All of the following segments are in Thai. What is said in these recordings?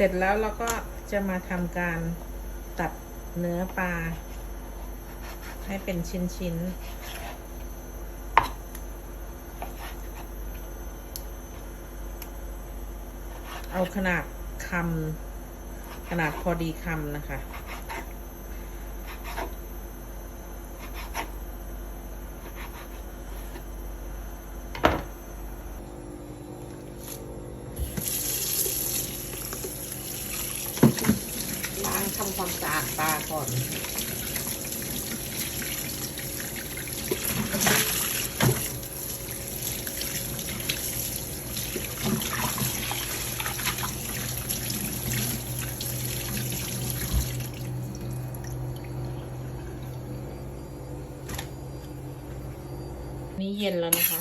ร็จแล้วเราก็จะมาทำการตัดเนื้อปลา ให้เป็นชิ้นๆเอาขนาดคำขนาดพอดีคำนะคะ ทำความสะอาดปลาก่อน นี่เย็นแล้วนะคะ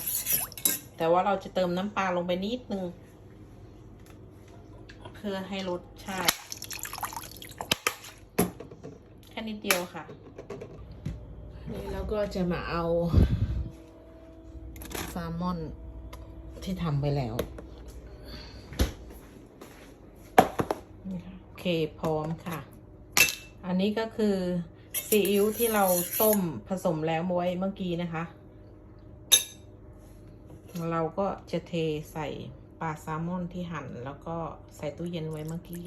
แต่ว่าเราจะเติมน้ำปลาลงไปนิดนึง เพื่อให้รสชาติ ค่นิดเดียวค่ะนี่เราก็จะมาเอาแซลมอนที่ทำไปแล้วโอเคพร้อมค่ะ อันนี้ก็คือซีอิ๊วที่เราต้มผสมแล้วไว้เมื่อกี้นะคะ เราก็จะเทใส่ปลาแซลมอนที่หั่น แล้วก็ใส่ตู้เย็นไว้เมื่อกี้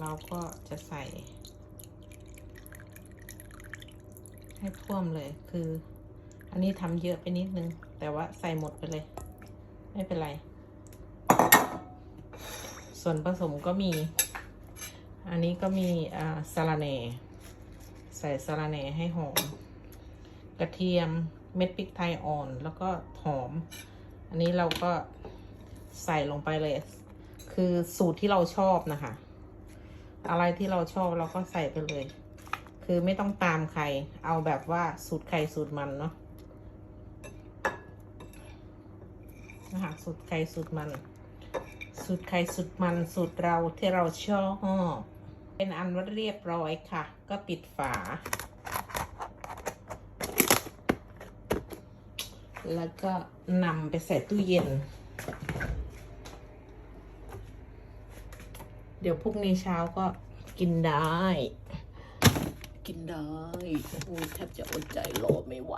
เราก็จะใส่ ให้ท่วมเลยคือ อันนี้ทำเยอะไปนิดนึง แต่ว่าใส่หมดไปเลย ไม่เป็นไร ส่วนผสมก็มี อันนี้ก็มีอ่าสาลาเน่ใส่สาลาเน่ให้หอม กระเทียมเม็ดพริกไทยอ่อนแล้วก็หอม อันนี้เราก็ใส่ลงไปเลย คือสูตรที่เราชอบนะคะ อะไรที่เราชอบเราก็ใส่ไปเลย คือไม่ต้องตามใคร เอาแบบว่าสูตรใครสูตรมันเนาะนะคะสูตรใครสูตรมัน สูตรใครสูตรมันสูตรเราที่เราชอบเป็นอันว่าเรียบร้อยค่ะ ก็ปิดฝา แล้วก็นำไปใส่ตู้เย็น เดี๋ยวพรุ่งนี้เช้าก็กินได้ กินได้แทบจะอดใจรอไม่ไหว